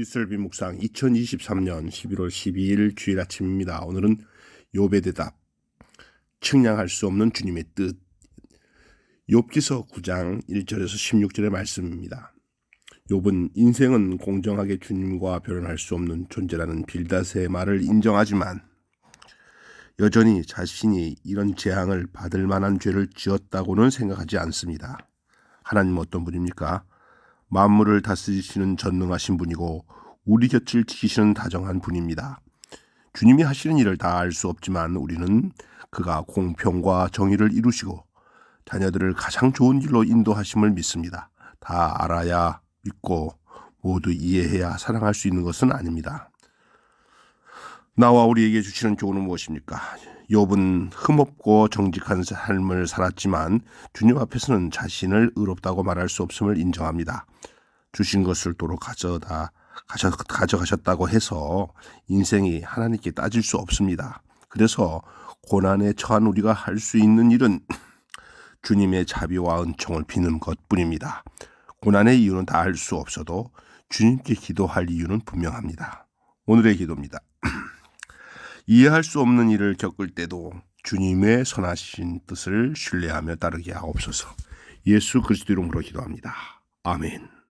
이슬비 묵상 2023년 11월 12일 주일 아침입니다. 오늘은 욥의 대답 측량할 수 없는 주님의 뜻 욥기서 9장 1절에서 16절의 말씀입니다. 욥은 인생은 공정하게 주님과 변론할 수 없는 존재라는 빌닷의 말을 인정하지만 여전히 자신이 이런 재앙을 받을 만한 죄를 지었다고는 생각하지 않습니다. 하나님 어떤 분입니까? 만물을 다스리시는 전능하신 분이고 우리 곁을 지키시는 다정한 분입니다. 주님이 하시는 일을 다 알 수 없지만 우리는 그가 공평과 정의를 이루시고 자녀들을 가장 좋은 길로 인도하심을 믿습니다. 다 알아야 믿고 모두 이해해야 사랑할 수 있는 것은 아닙니다. 나와 우리에게 주시는 교훈은 무엇입니까? 욥은 흠없고 정직한 삶을 살았지만 주님 앞에서는 자신을 의롭다고 말할 수 없음을 인정합니다. 주신 것을 도로 가져다 가져, 가져가셨다고 해서 인생이 하나님께 따질 수 없습니다. 그래서 고난에 처한 우리가 할 수 있는 일은 주님의 자비와 은총을 비는 것뿐입니다. 고난의 이유는 다 알 수 없어도 주님께 기도할 이유는 분명합니다. 오늘의 기도입니다. 이해할 수 없는 일을 겪을 때도 주님의 선하신 뜻을 신뢰하며 따르게 하옵소서. 예수 그리스도 이름으로 기도합니다. 아멘.